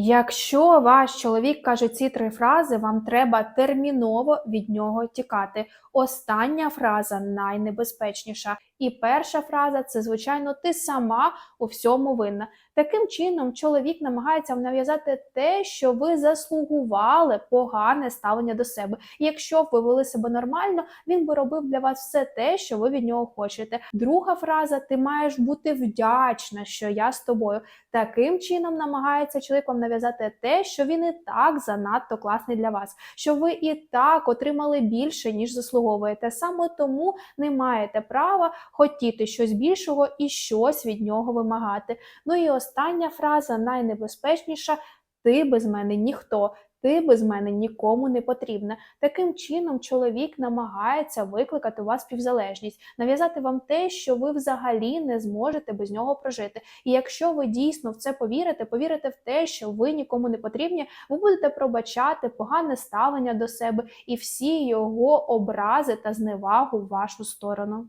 Якщо ваш чоловік каже ці три фрази, вам треба терміново від нього тікати. Остання фраза найнебезпечніша. І перша фраза це, звичайно, ти сама у всьому винна. Таким чином, чоловік намагається нав'язати те, що ви заслугували погане ставлення до себе. Якщо б ви вели себе нормально, він би робив для вас все те, що ви від нього хочете. Друга фраза: ти маєш бути вдячна, що я з тобою. Таким чином намагається чоловік вам нав'язати те, що він і так занадто класний для вас, що ви і так отримали більше, ніж заслуговуєте. Саме тому не маєте права хотіти щось більшого і щось від нього вимагати. Ну і остання фраза найнебезпечніша: ти без мене ніхто. Ти без мене нікому не потрібна. Таким чином, чоловік намагається викликати у вас співзалежність, нав'язати вам те, що ви взагалі не зможете без нього прожити. І якщо ви дійсно в це повірите, повірите в те, що ви нікому не потрібні, ви будете пробачати погане ставлення до себе і всі його образи та зневагу в вашу сторону.